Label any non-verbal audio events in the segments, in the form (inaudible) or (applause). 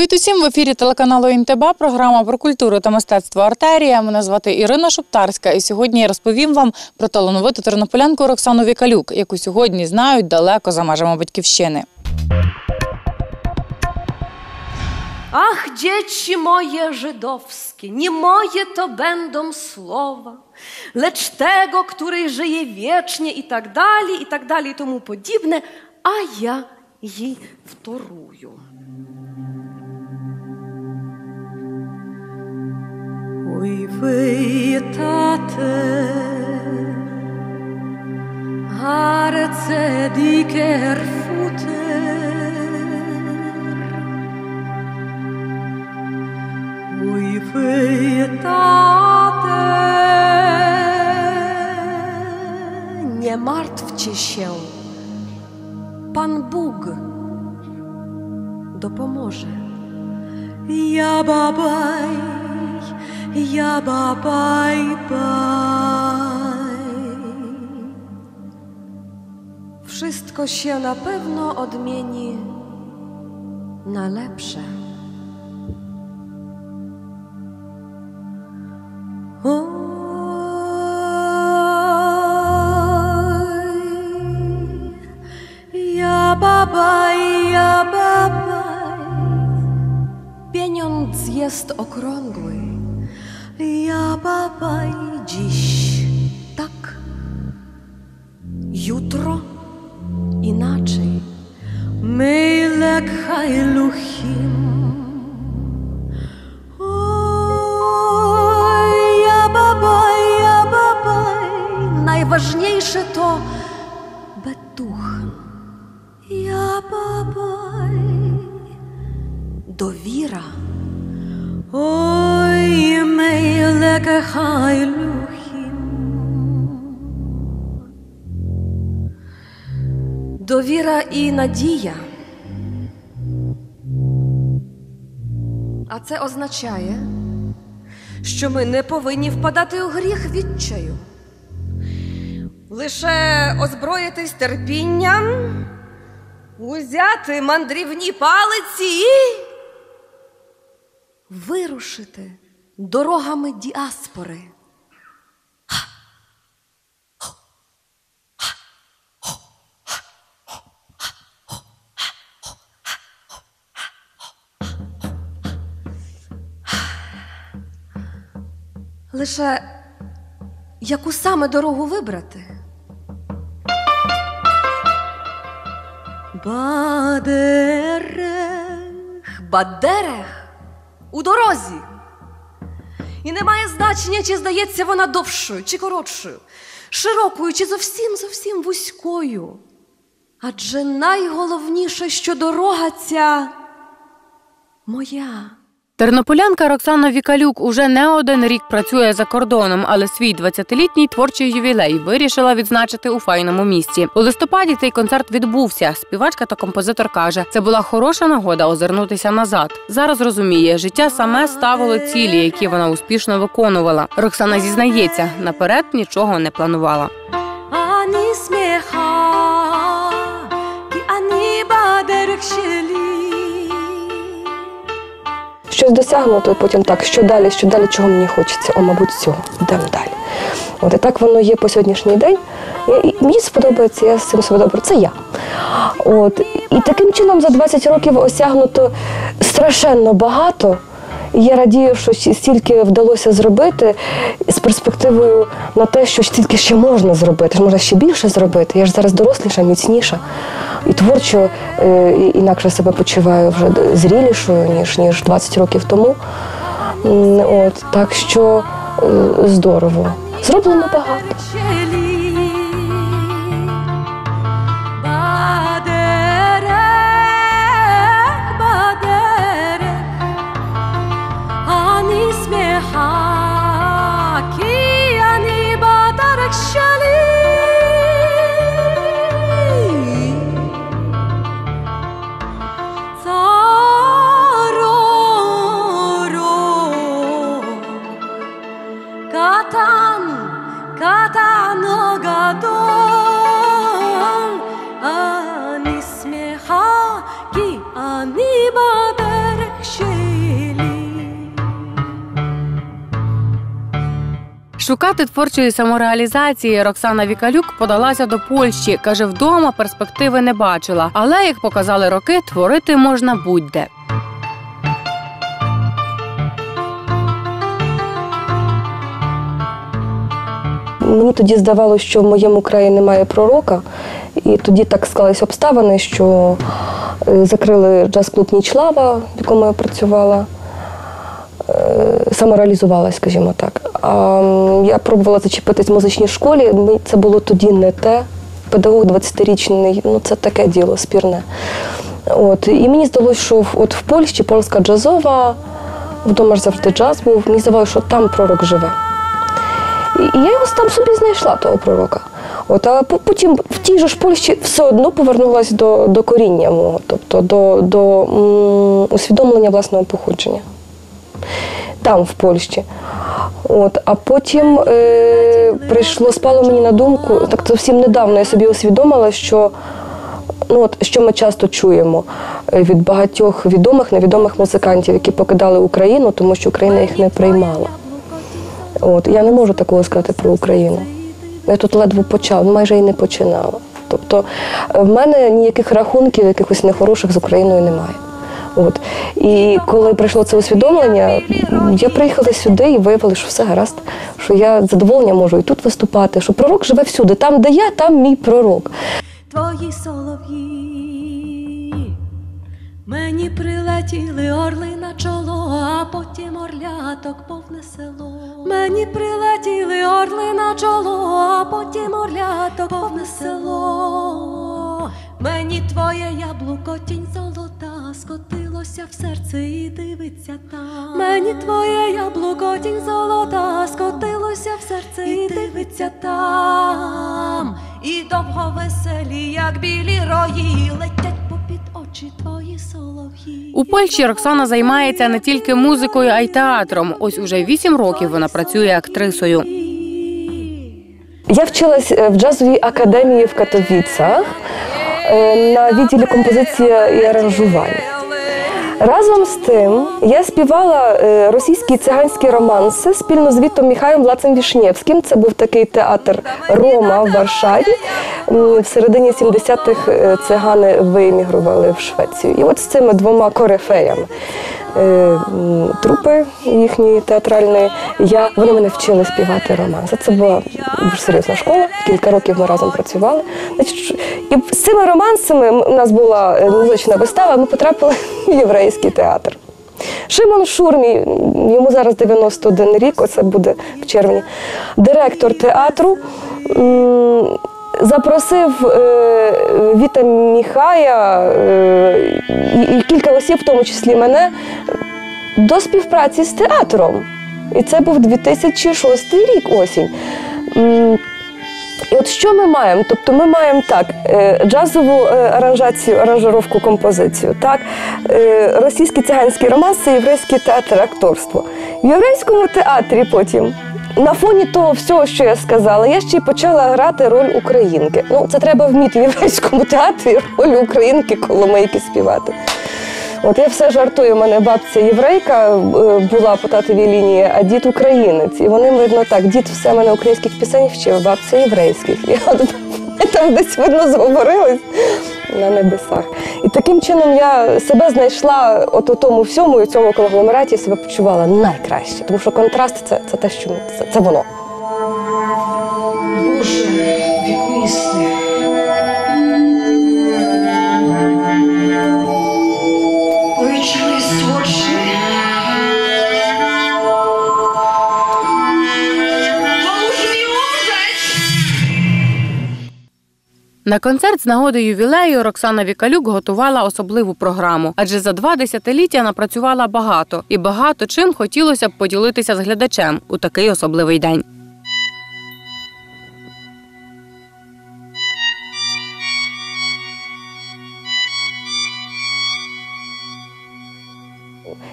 Привіт усім в ефірі телеканалу Інтеба. Програма про культуру та мистецтво Артерія. Мене звати Ірина Шуптарська, і сьогодні я розповім вам про талановиту тернополянку Роксану Вікалюк, яку сьогодні знають далеко за межами батьківщини. Ach, dzieci moje żydowskie, nie moje to będą słowa, lecz tego, który żyje wiecznie i tak dalej, i tak dalej, i tomu podobne, a ja jej wtoruję. uitate arze di kerfuter uitate nie martwcie się. Pan Bóg dopomoże. Ja babaj Yaba bye bye. Wszystko się na pewno odmieni na lepsze. O. Jababaj, jest okrągły. Ja babaj dziś tak, jutro inaczej. Mylek hajluchim. Oj, ja babaj, ja babaj. Najważniejsze to betuch. Ja babaj. Довіра. Ой, мейлек хайлюхім. Довіра і надія. А це означає, що ми не повинні впадати у гріх відчаю. Лише озброїтись терпінням, узяти мандрівні палиці і вирушити дорогами діаспори. Лише яку саме дорогу вибрати? Бадерех, бадерех у дорозі. І не має значення, чи здається вона довшою, чи коротшою, широкою, чи зовсім зовсім вузькою. Адже найголовніше, що дорога ця моя. Тернополянка Роксана Вікалюк уже не один рік працює за кордоном, але свій 20-літній творчий ювілей вирішила відзначити у файному місці. У листопаді цей концерт відбувся. Співачка та композитор каже, це була хороша нагода озирнутися назад. Зараз розуміє, життя саме ставило цілі, які вона успішно виконувала. Роксана зізнається, наперед нічого не планувала. Ані сміха, ані бадерек щелі. Щось досягнуто, і потім так, що далі, що далі, чого мені хочеться, о, мабуть, цього, йдемо далі. От і так воно є по сьогоднішній день. І, мені сподобається, я з цим себе добре. Це я. От. І таким чином за 20 років осягнуто страшенно багато. І я радію, що стільки вдалося зробити з перспективою на те, що стільки ще можна зробити, що можна ще більше зробити. Я ж зараз доросліша, міцніша і творчо е, інакше себе почуваю вже зрілішою, ніж, ніж 20 років тому. От, так що е, здорово. Зроблено багато. Chcieli Шукати творчої самореалізації Роксана Вікалюк подалася до Польщі. каже, вдома перспективи не бачила, але як показали роки, творити можна будь-де. Мені тоді здавалося, що в моєму краї немає пророка, і тоді так склались обставини, що е, закрили джаз-клуб Нічлава, в якому я працювала, самореалізувалась, скажімо так. А я пробувала зачепитись в музичній школі. Це було тоді не те. Педагог 20-річний, ну це таке діло спірне. От, і мені здалося, що от в Польщі польська джазова, вдома ж завжди джаз був, мені здавалося, що там пророк живе. І я його там собі знайшла, того пророка. От, а потім в тій же ж Польщі все одно повернулася до, до коріння мого, тобто до, до м, усвідомлення власного походження. Там, в Польщі. От, а потім е, прийшло, спало мені на думку, так зовсім недавно я собі усвідомила, що ну, от, що ми часто чуємо е, від багатьох відомих, невідомих музикантів, які покидали Україну, тому що Україна їх не приймала. От, я не можу такого сказати про Україну. Я тут ледве почав, майже і не починала. Тобто е, в мене ніяких рахунків, якихось нехороших з Україною немає. От. І коли прийшло це усвідомлення, я приїхала сюди і виявила, що все гаразд, що я з задоволенням можу і тут виступати, що пророк живе всюди. Там, де я, там мій пророк. твої солов'ї. Мені прилетіли орли на чоло, а потім орляток повне село. Мені прилетіли орли на чоло, а потім орляток повне село. Мені твоє яблуко тінь золота скотилося в серце і дивиться там. Мені твоє яблуко тінь золота скотилося в серце і дивиться там. І довго веселі, як білі рої, летять попід очі твої солов'ї. У Польщі Роксана займається не тільки музикою, а й театром. Ось уже вісім років вона працює актрисою. Я вчилась е, в джазовій академії в Катовіцах на відділі композиції і аранжування. Разом з тим я співала е, російські циганські романси спільно з Вітом Міхаєм Влацем Вішнєвським. Це був такий театр Рома в Варшаві. В середині 70-х е, цигани виемігрували в Швецію. І от з цими двома корифеями е, трупи їхньої театральної, я, вони мене вчили співати романси. Це була дуже серйозна школа. Кілька років ми разом працювали. І з цими романсами у нас була е, музична вистава, ми потрапили (laughs) в єврейський театр. Шимон Шурмій, йому зараз 91 рік, оце буде в червні, директор театру. Запросив е, Віта Міхая кілька осіб, в тому числі мене, до співпраці з театром. І це був 2006 рік осінь. І от що ми маємо? Тобто ми маємо так, е, джазову е, аранжацію, аранжировку, композицію, так, е, російський циганський романс єврейський театр акторство. В єврейському театрі потім. На фоні того всього, що я сказала, я ще й почала грати роль українки. Ну, це треба вміти в єврейському театрі роль українки коломийки співати. От я все жартую, у мене бабця єврейка е, була по татовій лінії, а дід українець. І вони, видно, так, дід все мене українських пісень вчив, бабця єврейських. І от там десь видно зговорились на небесах. І таким чином я себе знайшла от у тому всьому, і в цьому конгломераті себе почувала найкраще. Тому що контраст це, це те, що це, це воно. На концерт з нагоди ювілею Роксана Вікалюк готувала особливу програму, адже за два десятиліття напрацювала багато і багато чим хотілося б поділитися з глядачем у такий особливий день.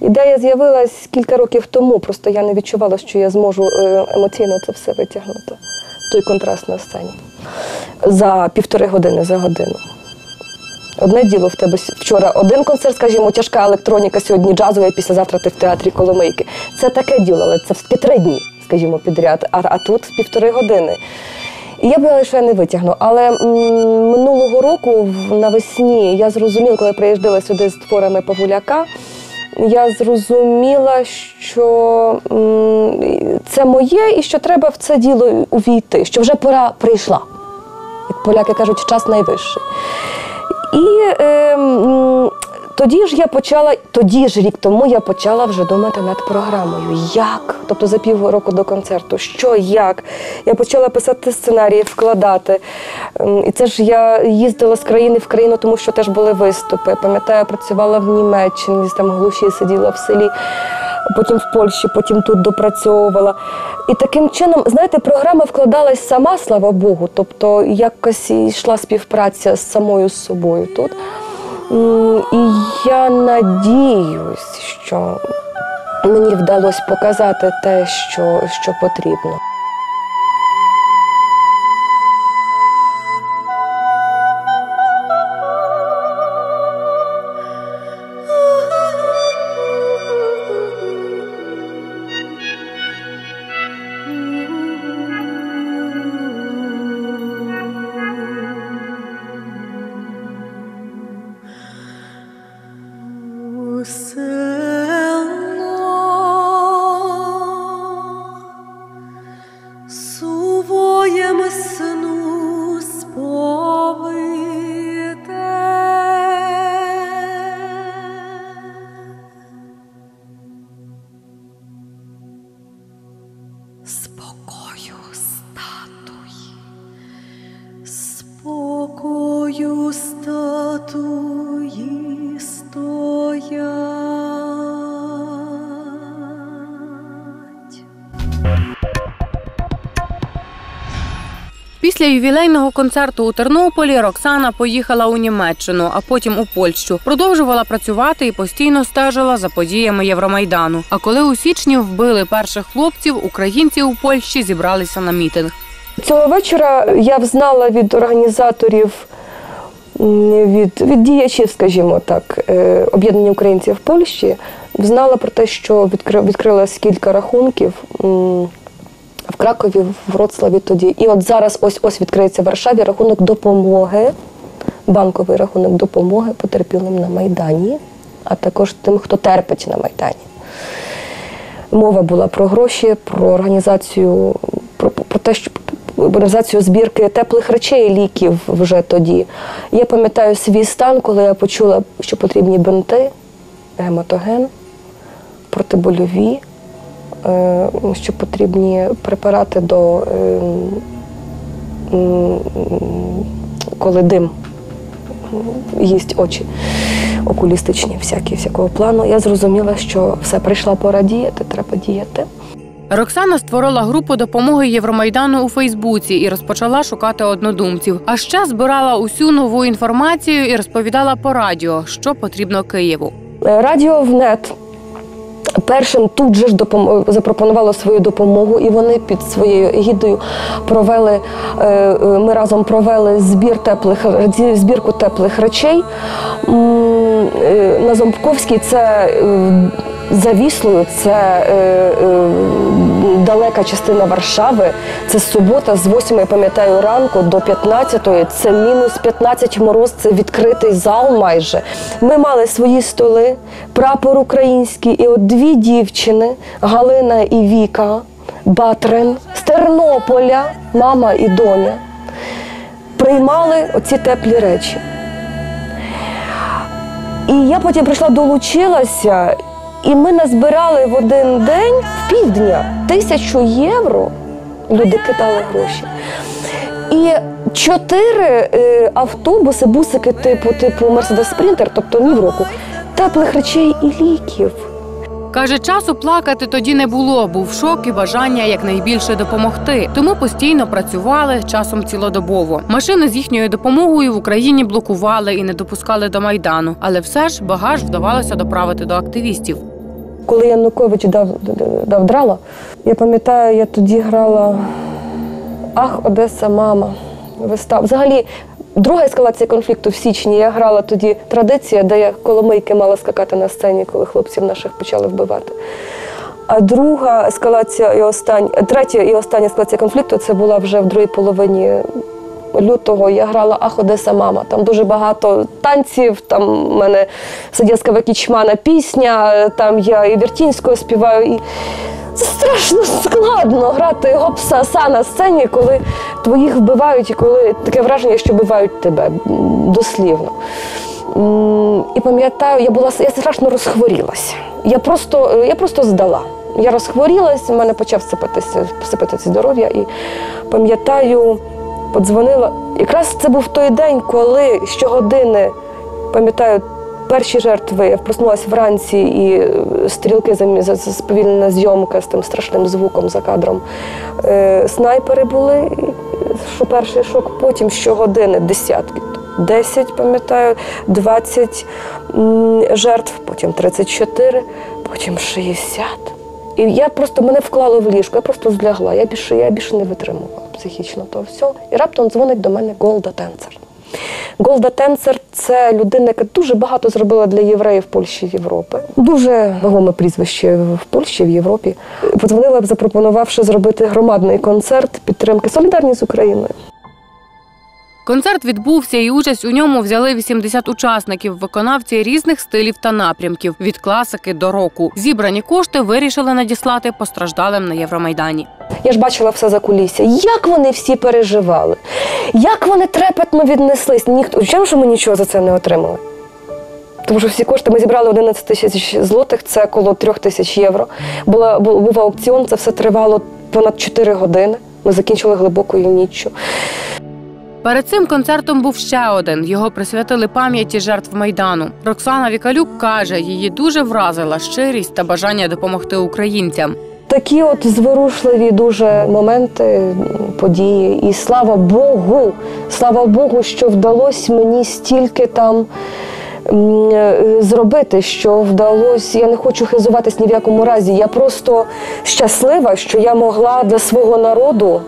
Ідея з'явилась кілька років тому, просто я не відчувала, що я зможу е, емоційно це все витягнути. Той контраст на сцені. За півтори години, за годину. Одне діло в тебе вчора один концерт, скажімо, тяжка електроніка, сьогодні джазова, і післязавтра ти в театрі Коломийки. Це таке діло, але це все-таки три дні, скажімо, підряд, а, а тут півтори години. І я боялася, що я не витягну. Але минулого року навесні я зрозуміла, коли приїжджала сюди з творами Павуляка, я зрозуміла, що це моє і що треба в це діло увійти, що вже пора прийшла. Як поляки кажуть, час найвищий. І е, тоді ж я почала, тоді ж рік тому я почала вже думати над програмою. Як? Тобто за півроку до концерту, що, як? Я почала писати сценарії, вкладати. Ем, І це ж я їздила з країни в країну, тому що теж були виступи. Пам'ятаю, працювала в Німеччині, там глуші сиділа в селі. Потім в Польщі, потім тут допрацьовувала. І таким чином, знаєте, програма вкладалась сама, слава Богу. Тобто якось йшла співпраця з самою собою тут. І я надіюсь, що мені вдалося показати те, що, що потрібно. Після ювілейного концерту у Тернополі Роксана поїхала у Німеччину, а потім у Польщу. Продовжувала працювати і постійно стежила за подіями Євромайдану. А коли у січні вбили перших хлопців, українці у Польщі зібралися на мітинг. Цього вечора я взнала від організаторів, від, від діячів, скажімо так, е, об'єднання українців в Польщі, взнала про те, що відкри- відкрилось кілька рахунків в Кракові, в Вроцлаві тоді. І от зараз ось ось відкриється в Варшаві рахунок допомоги, банковий рахунок допомоги потерпілим на Майдані, а також тим, хто терпить на Майдані. Мова була про гроші, про організацію, про, про те, що організацію збірки теплих речей, ліків вже тоді. Я пам'ятаю свій стан, коли я почула, що потрібні бинти, гематоген, протибольові, що потрібні препарати до е, коли дим їсть очі окулістичні, всякі, всякого плану. Я зрозуміла, що все прийшла пора діяти, треба діяти. Роксана створила групу допомоги Євромайдану у Фейсбуці і розпочала шукати однодумців. А ще збирала усю нову інформацію і розповідала по радіо, що потрібно Києву. Е, Радіо ВНЕТ першим тут же ж допом... запропонувало свою допомогу, і вони під своєю егідою провели. е, е, Ми разом провели збір теплих збірку теплих речей. Е, На Зомбковській це е, за Віслою, це е, далека частина Варшави. Це субота з 8, я пам'ятаю, ранку до 15, це мінус 15 мороз, це відкритий зал майже. Ми мали свої столи, прапор український, і от дві дівчини, Галина і Віка Батрин з Тернополя, мама і доня, приймали оці теплі речі. І я потім прийшла, долучилася, і ми назбирали в один день, в півдня, тисячу євро. Люди кидали гроші. І чотири е, автобуси, бусики типу, типу Мерседес Спринтер, тобто ні в року, теплих речей і ліків. Каже, часу плакати тоді не було. Був шок і бажання якнайбільше допомогти. Тому постійно працювали часом цілодобово. Машини з їхньою допомогою в Україні блокували і не допускали до майдану. Але все ж багаж вдавалося доправити до активістів. Коли Янукович дав, дав драла, я пам'ятаю, я тоді грала Ах, Одеса, мама. Вистав. Взагалі, друга ескалація конфлікту в січні. Я грала тоді традиція, де я коломийки мала скакати на сцені, коли хлопців наших почали вбивати. А друга ескалація і остання, третя і остання ескалація конфлікту це була вже в другій половині лютого. Я грала Ах, Одеса, мама. Там дуже багато танців. Там в мене Садєвська Вакічмана пісня, там я і Вертінського співаю. І це страшно складно грати гопса на сцені, коли твоїх вбивають, і коли таке враження, що вбивають тебе дослівно. І пам'ятаю, я була я страшно розхворілася. Я просто, я просто здала. Я розхворілась, у мене почав сипатися, сипатися здоров'я. І пам'ятаю, подзвонила. Якраз це був той день, коли щогодини, пам'ятаю, перші жертви, я проснулася вранці і е, стрілки сповільнена зйомка з тим страшним звуком за кадром. Е, снайпери були, що перший шок, потім щогодини десятки. 10, пам'ятаю, 20 жертв, потім 34, потім 60. І я просто мене вклали в ліжко, я просто злягла. Я більше, я більше не витримувала психічно того всього. І раптом дзвонить до мене Голда Тенцер. Голда Тенцер це людина, яка дуже багато зробила для євреїв Польщі і Європи. Дуже вагоме прізвище в Польщі, в Європі. Подзвонила, запропонувавши зробити громадний концерт підтримки солідарність з Україною. Концерт відбувся, і участь у ньому взяли 80 учасників, виконавці різних стилів та напрямків від класики до року. Зібрані кошти вирішили надіслати постраждалим на Євромайдані. Я ж бачила все за кулісся. Як вони всі переживали, як вони трепетно віднеслись. Ніхто чим що ми нічого за це не отримали. Тому що всі кошти ми зібрали 11 тисяч злотих, це коло 3 тисяч євро. Була, був аукціон, це все тривало понад 4 години. Ми закінчили глибокою ніччю. Перед цим концертом був ще один. Його присвятили пам'яті жертв майдану. Роксана Вікалюк каже, її дуже вразила щирість та бажання допомогти українцям. Такі от зворушливі дуже моменти, події. І слава Богу, слава Богу, що вдалося мені стільки там зробити, що вдалося. Я не хочу хизуватись ні в якому разі. Я просто щаслива, що я могла для свого народу.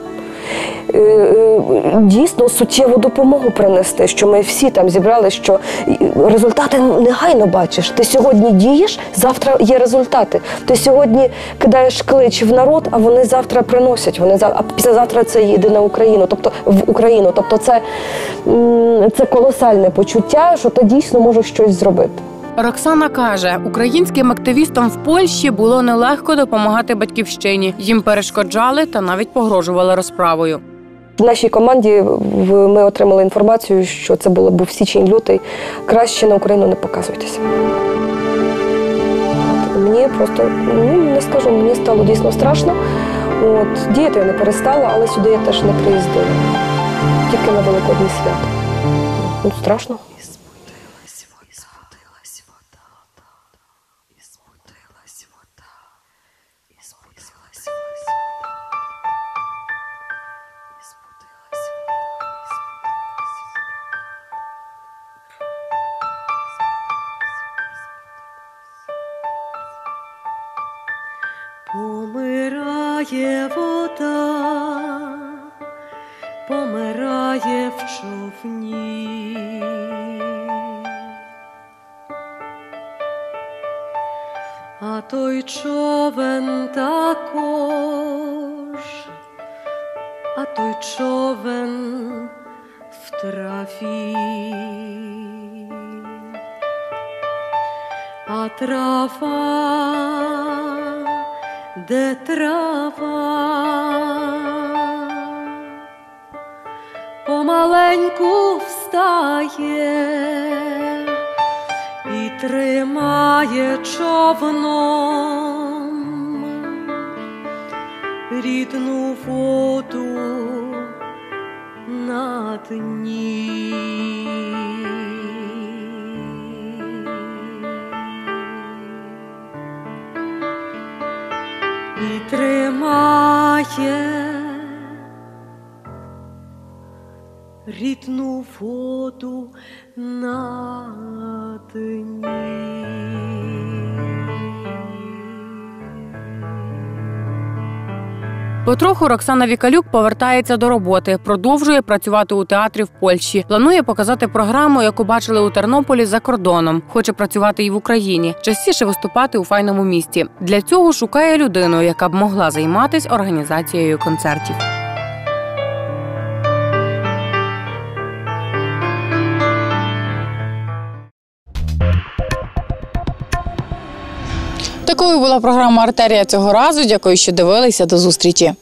Е, е, Дійсно суттєву допомогу принести, що ми всі там зібрали, що результати негайно бачиш. Ти сьогодні дієш, завтра є результати. Ти сьогодні кидаєш клич в народ, а вони завтра приносять. Вони а післязавтра це їде на Україну, тобто в Україну. Тобто, це, це колосальне почуття, що ти дійсно можеш щось зробити. Роксана каже, українським активістам в Польщі було нелегко допомагати батьківщині. Їм перешкоджали та навіть погрожували розправою. В нашій команді ми отримали інформацію, що це було був січень-лютий. Краще на Україну не показуйтеся. Мені просто ну не скажу, мені стало дійсно страшно. От діяти я не перестала, але сюди я теж не приїздила. Тільки на Великодні свято. Ну, страшно. Помирає в човні. А той човен також, а той човен в траві. А трава, де трава, помаленьку встає і тримає човном рідну воду на дні. І тримає рідну воду на дні. Потроху Роксана Вікалюк повертається до роботи, продовжує працювати у театрі в Польщі. Планує показати програму, яку бачили у Тернополі за кордоном. Хоче працювати і в Україні, частіше виступати у файному місті. Для цього шукає людину, яка б могла займатися організацією концертів. Такою була програма Артерія цього разу. Дякую, що дивилися. До зустрічі.